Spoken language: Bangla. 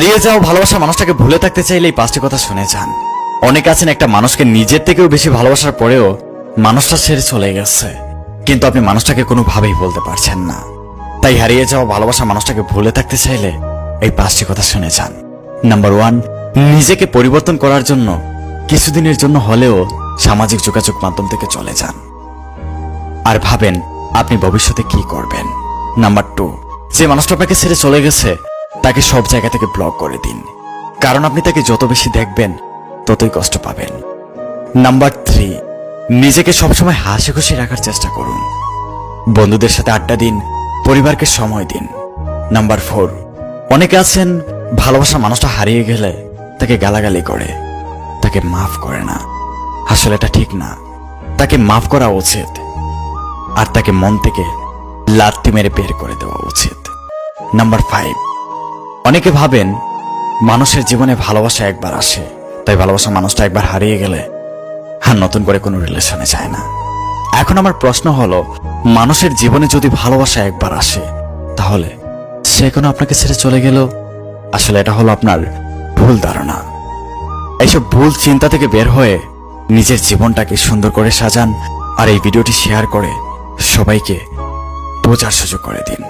হারিয়ে যাওয়া ভালোবাসা মানুষটাকে ভুলে থাকতে চাইলে এই পাঁচটি কথা শুনে যান। অনেক আছেন একটা মানুষকে নিজের থেকেও বেশি ভালোবাসার পরেও মানুষটা ছেড়ে চলে গেছে। কিন্তু আপনি মানুষটাকে কোনোভাবেই বলতে পারছেন না। তাই হারিয়ে যাওয়া ভালোবাসা মানুষটাকে ভুলে থাকতে চাইলে এই পাঁচটি কথা শুনে যান। নাম্বার ওয়ান নিজেকে পরিবর্তন করার জন্য কিছুদিনের জন্য হলেও সামাজিক যোগাযোগ মাধ্যম থেকে চলে যান। আর ভাবেন, আপনি ভবিষ্যতে কি করবেন? নাম্বার টু যে মানুষটা আপনাকে ছেড়ে চলে গেছে তাকে সব জায়গা থেকে ব্লক করে দিন। কারণ আপনি তাকে যত বেশি দেখবেন, ততই কষ্ট পাবেন। নাম্বার থ্রি নিজেকে সবসময় হাসি খুশি রাখার চেষ্টা করুন। বন্ধুদের সাথে আড্ডা দিন, পরিবারকে সময় দিন। নাম্বার ফোর অনেকে আছেন, ভালোবাসা মানুষটা হারিয়ে গেলে তাকে গালাগালি করে। তাকে মাফ করে না। আসলে এটা ঠিক না। তাকে মাফ করা উচিত। আর তাকে মন থেকে লাত্তি মেরে বের করে দেওয়া উচিত। নাম্বার ফাইভ অনেকে ভাবেন মানুষের জীবনে ভালোবাসা একবার আসে, তাই ভালোবাসা মানুষটা একবার হারিয়ে গেলে আর নতুন করে কোনো রিলেশনে যায় না। এখন আমার প্রশ্ন হলো, মানুষের জীবনে যদি ভালোবাসা একবার আসে, তাহলে সে কোনো আপনাকে ছেড়ে চলে গেল? আসলে এটা হলো আপনার ভুল ধারণা। এইসব ভুল চিন্তা থেকে বের হয়ে নিজের জীবনটাকে সুন্দর করে সাজান আর এই ভিডিওটি শেয়ার করে সবাইকে বোঝার সুযোগ করে দিন।